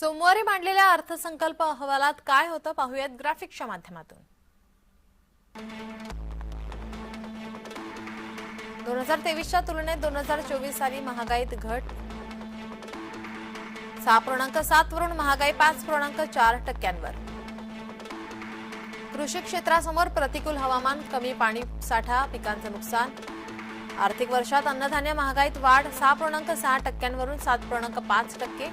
सोमवारी मांडलेल्या अर्थसंकल्प अहवालात काय होतं पाहूयात ग्राफिक्सच्या माध्यमातून. दोन हजार तेवीसच्या तुलनेत दोन हजार चोवीस साली महागाईत घट. सहा पूर्णांक सात वरून महागाई पाच पूर्णांक चार टक्क्यांवर. कृषी क्षेत्रासमोर प्रतिकूल हवामान कमी पाणी साठा पिकांचं नुकसान. आर्थिक वर्षात अन्नधान्य महागाईत वाढ सहा पूर्णांक सहा टक्क्यांवरून सात पूर्णांक पाच टक्के.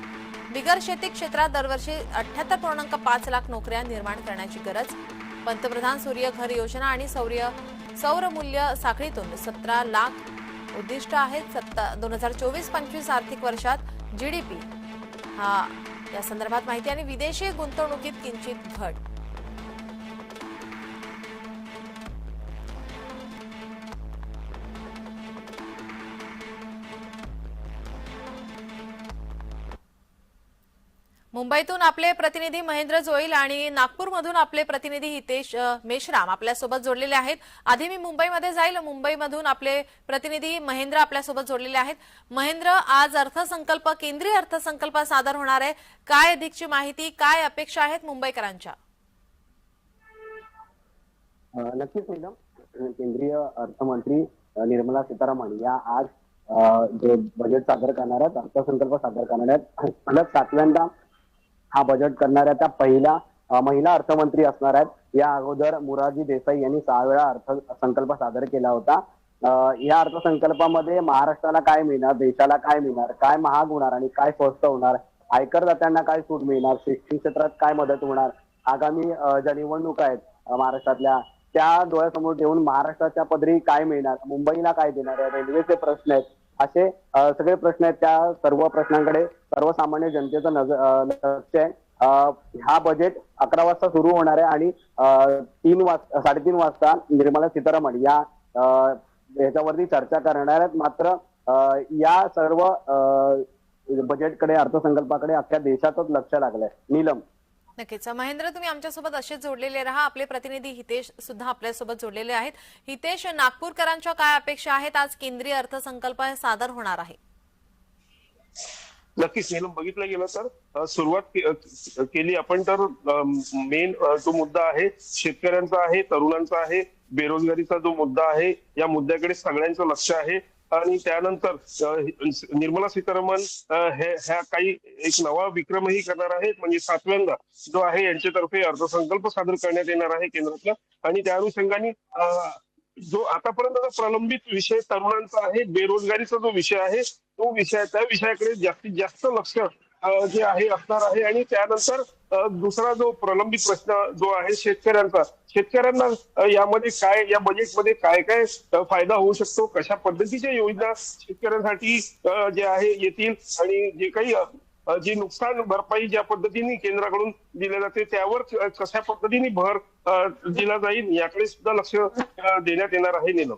बिगर शेती क्षेत्रात दरवर्षी अठ्याहत्तर पूर्णांक पाच लाख नोकऱ्या निर्माण करण्याची गरज. पंतप्रधान सूर्य घर योजना आणि सौर्य सौरमूल्य साखळीतून सतरा लाख उद्दिष्ट आहेत. सत्ता दोन हजार चोवीस पंचवीस आर्थिक वर्षात जीडीपी हा या संदर्भात माहिती आणि विदेशी गुंतवणुकीत किंचित घट. मुंबईतून आपले प्रतिनिधी महेंद्र जोईल आणि नागपूरमधून आपले प्रतिनिधी हितेश मेश्राम आपल्यासोबत जोडलेले आहेत. आधी मी मुंबईमध्ये जाईल. मुंबईमधून आपले प्रतिनिधी महेंद्र आपल्यासोबत जोडलेले आहेत. महेंद्र आज अर्थसंकल्प केंद्रीय अर्थसंकल्प सादर होणार आहे. काय अधिकची माहिती काय अपेक्षा आहेत मुंबईकरांच्या? नक्कीच मॅडम केंद्रीय अर्थमंत्री निर्मला सीतारामन या आज जे बजेट सादर करणार आहेत अर्थसंकल्प सादर करणार आहेत. सातव्यांदा हा बजेट करणाऱ्या त्या पहिल्या महिला अर्थमंत्री असणार आहेत. या अगोदर मुरारजी देसाई यांनी सहा वेळा अर्थसंकल्प सादर केला होता. या अर्थसंकल्पामध्ये महाराष्ट्राला काय मिळणार देशाला काय मिळणार काय महाग होणार आणि काय स्वस्त होणार आयकरदात्यांना काय सूट मिळणार शिक्षण क्षेत्रात काय मदत होणार आगामी ज्या निवडणुका आहेत महाराष्ट्रातल्या त्या डोळ्यासमोर ठेवून महाराष्ट्राच्या पदरी काय मिळणार मुंबईला काय देणार रेल्वेचे प्रश्न आहेत. असे सगळे प्रश्न आहेत त्या सर्व प्रश्नांकडे सर्वसामान्य जनतेचं नजर लक्ष आहे. ह्या हा बजेट अकरा वाजता सुरू होणार आहे आणि तीन वाजता साडेतीन वाजता निर्मला सीतारामन या ह्याच्यावरती चर्चा करणार आहेत. मात्र या सर्व अ, बजेटकडे अर्थसंकल्पाकडे अख्ख्या देशातच लक्ष लागलंय. नीलम. नक्कीच. महेंद्र तुम्ही आमच्यासोबत असेच जोडलेले राहा. आपले प्रतिनिधी हितेश सुद्धा आपल्यासोबत जोडलेले आहेत. हितेश नागपूरकरांच्या काय अपेक्षा आहेत? आज केंद्रीय अर्थसंकल्प सादर होणार आहे. नक्कीच सेलम बघितलं गेलं तर सुरुवात केली आपण तर मेन जो मुद्दा आहे शेतकऱ्यांचा आहे तरुणांचा आहे बेरोजगारीचा जो मुद्दा आहे या मुद्द्याकडे सगळ्यांचं लक्ष आहे. आणि त्यानंतर निर्मला सीतारामन हे ह्या काही एक नवा विक्रमही करणार आहेत म्हणजे सातव्यांदा जो आहे यांच्यातर्फे अर्थसंकल्प सादर करण्यात येणार आहे केंद्रातला. आणि त्या अनुषंगाने जो आतापर्यंत प्रलंबित विषय तरुणांचा आहे बेरोजगारीचा जो विषय आहे तो विषय त्या विषयाकडे जास्तीत जास्त लक्ष जे आहे असणार आहे. आणि त्यानंतर दुसरा जो प्रलंबित प्रश्न जो आहे शेतकऱ्यांचा शेतकऱ्यांना यामध्ये काय या बजेटमध्ये काय काय फायदा होऊ शकतो? कशा पद्धतीच्या योजना शेतकऱ्यांसाठी जे आहे येतील? आणि जे काही जी नुकसान भरपाई ज्या पद्धतीने केंद्राकडून दिल्या जाते त्यावर कशा पद्धतीने भर दिला जाईल याकडे सुद्धा लक्ष देण्यात येणार आहे नीलम.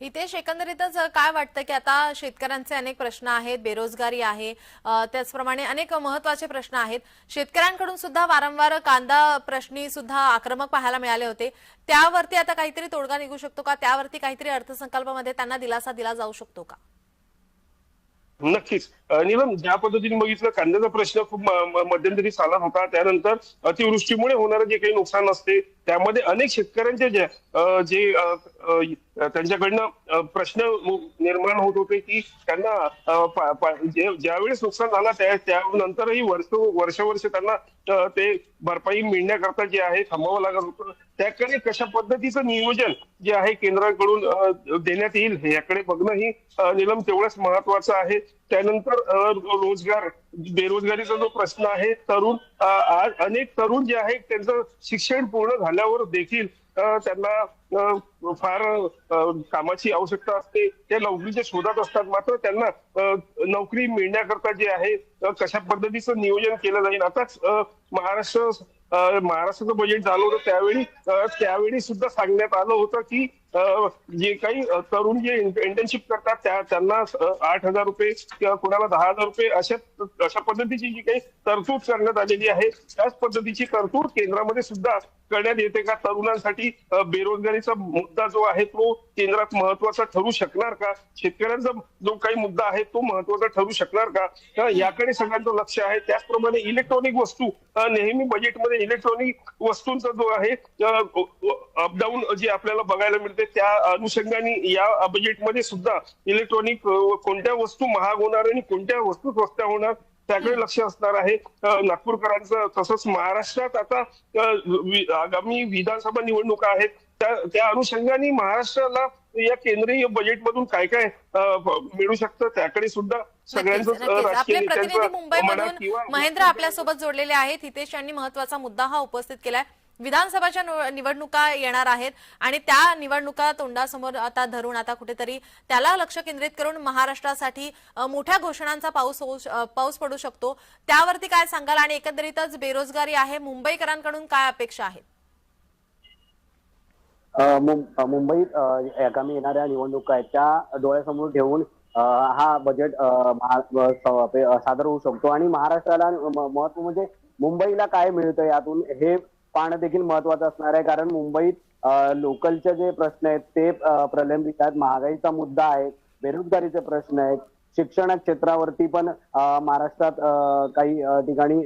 हितेश एकंदरीतच काय वाटतं की आता शेतकऱ्यांचे अनेक प्रश्न आहेत बेरोजगारी आहे त्याचप्रमाणे अनेक महत्त्वाचे प्रश्न आहेत. शेतकऱ्यांकडून सुद्धा वारंवार कांदा प्रश्नी सुद्धा आक्रमक पाहायला मिळाले होते. त्यावरती आता काहीतरी तोडगा निघू शकतो का? त्यावरती काहीतरी अर्थसंकल्पामध्ये त्यांना दिलासा दिला जाऊ शकतो का? नक्कीच. निलम ज्या पद्धतीने बघितलं कांद्याचा प्रश्न खूप मध्यंतरी चालत होता. त्यानंतर अतिवृष्टीमुळे होणारं जे काही नुकसान असते त्यामध्ये अनेक शेतकऱ्यांचे जे जे त्यांच्याकडनं प्रश्न निर्माण होत होते की त्यांना ज्यावेळेस नुकसान झाला त्या त्यानंतरही वर्ष वर्ष वर्ष त्यांना ते भरपाई मिळण्याकरता जे आहे थांबावं लागत होतं. त्याकडे कशा पद्धतीचं नियोजन जे आहे केंद्राकडून देण्यात येईल याकडे बघणं ही निलम तेवढंच महत्वाचं आहे. त्यानंतर रोजगार बेरोजगारीचा जो प्रश्न आहे तरुण आज अनेक तरुण जे आहे त्यांचं शिक्षण पूर्ण झाल्यावर देखील त्यांना फार कामाची आवश्यकता असते. ते नोकरीच्या शोधात असतात. मात्र त्यांना नोकरी मिळण्याकरता जे आहे कशा पद्धतीचं नियोजन केलं जाईल? आताच महाराष्ट्र महाराष्ट्राचं बजेट झालं होतं त्यावेळी त्यावेळी सुद्धा सांगण्यात आलं होतं की जे काही तरुण जे इंटर्नशिप करतात त्या त्यांना आठ हजार रुपये किंवा कुणाला दहा हजार रुपये अशा अशा पद्धतीची जी काही तरतूद करण्यात आलेली आहे त्याच पद्धतीची तरतूद केंद्रामध्ये सुद्धा करण्यात येते का? तरुणांसाठी बेरोजगारीचा मुद्दा जो आहे तो केंद्रात महत्त्वाचा ठरू शकणार का? शेतकऱ्यांचा जो काही मुद्दा आहे तो महत्त्वाचा ठरू शकणार का? याकडे सगळ्यांचं लक्ष आहे. त्याचप्रमाणे इलेक्ट्रॉनिक वस्तू नेहमी बजेटमध्ये इलेक्ट्रॉनिक वस्तूंचा जो आहे अपडाऊन जे आपल्याला बघायला मिळते त्या अनुषंगाने या बजेटमध्ये सुद्धा इलेक्ट्रॉनिक कोणत्या वस्तू महाग होणार आणि कोणत्या वस्तू स्वस्त होणार त्याकडे लक्ष असणार आहे. नागपूरकरांचं तसंच महाराष्ट्रात आता आगामी विधानसभा निवडणुका आहेत. त्या त्या अनुषंगाने महाराष्ट्राला या केंद्रीय बजेटमधून काय काय मिळू शकतं त्याकडे सुद्धा सगळ्यांचं आपले प्रतिनिधी मुंबईमधून महेंद्र आपल्यासोबत जोडलेले आहेत. हितेश यांनी महत्त्वाचा मुद्दा हा उपस्थित केलाय. विधानसभाच्या निवडणुका येणार आहेत आणि त्या निवडणुका तोंडासमोर आता धरून आता कुठेतरी त्याला लक्ष केंद्रित करून महाराष्ट्रासाठी मोठ्या घोषणांचा पाऊस होऊ पाऊस पडू शकतो. त्यावरती काय सांगाल आणि एकंदरीतच बेरोजगारी आहे मुंबईकरांकडून काय अपेक्षा आहेत? मुंबईत आगामी येणाऱ्या निवडणुका आहेत. त्या डोळ्यासमोर ठेवून हा बजेट सादर होऊ शकतो. आणि महाराष्ट्राला महत्त्व म्हणजे मुंबईला काय मिळतं यातून हे पाहणं देखील महत्वाचं असणार आहे. कारण मुंबईत लोकलचे जे प्रश्न आहेत ते प्रलंबित आहेत. महागाईचा मुद्दा आहे बेरोजगारीचे प्रश्न आहेत. शिक्षण क्षेत्रावरती पण महाराष्ट्रात काही ठिकाणी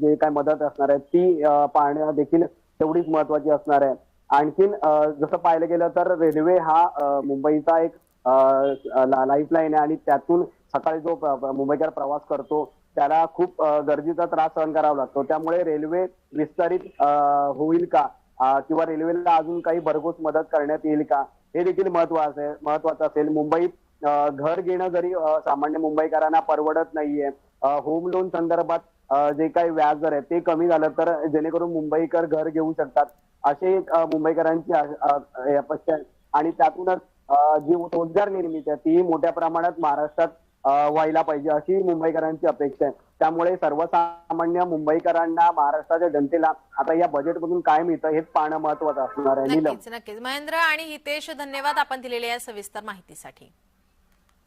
जे काय मदत असणार आहे ती पाहणं देखील तेवढीच महत्वाची असणार आहे. आणखीन जसं पाहिलं गेलं तर रेल्वे हा मुंबईचा एक लाईफ लाईन आहे आणि त्यातून सकाळी जो मुंबईकर प्रवास करतो त्याला खूप गर्दीचा गरजेचा त्रास सहन करावा लागतो. त्यामुळे रेल्वे विस्तारित होईल का? किंवा रेल्वेला अजून काही भरघोस मदत करण्यात येईल का? हे देखील महत्वाचं आहे महत्वाचं असेल. मुंबईत घर घेणं जरी सामान्य मुंबईकरांना परवडत नाहीये होम लोन संदर्भात जे काही व्याज दर आहे ते कमी झालं तर जेणेकरून मुंबईकर घर घेऊ शकतात. असे मुंबईकरांची अपेक्षा आहे. आणि त्यातूनच जी रोजगार निर्मिती आहे ती मोठ्या प्रमाणात महाराष्ट्रात व्हायला पाहिजे अशी मुंबईकरांची अपेक्षा आहे. त्यामुळे सर्वसामान्य मुंबईकरांना महाराष्ट्राच्या जनतेला आता या बजेटमधून काय मिळतं हेच पाहणं महत्वाचं असणार आहे. नक्कीच नक्कीच. महेंद्र आणि हितेश धन्यवाद आपण दिलेल्या या सविस्तर माहितीसाठी.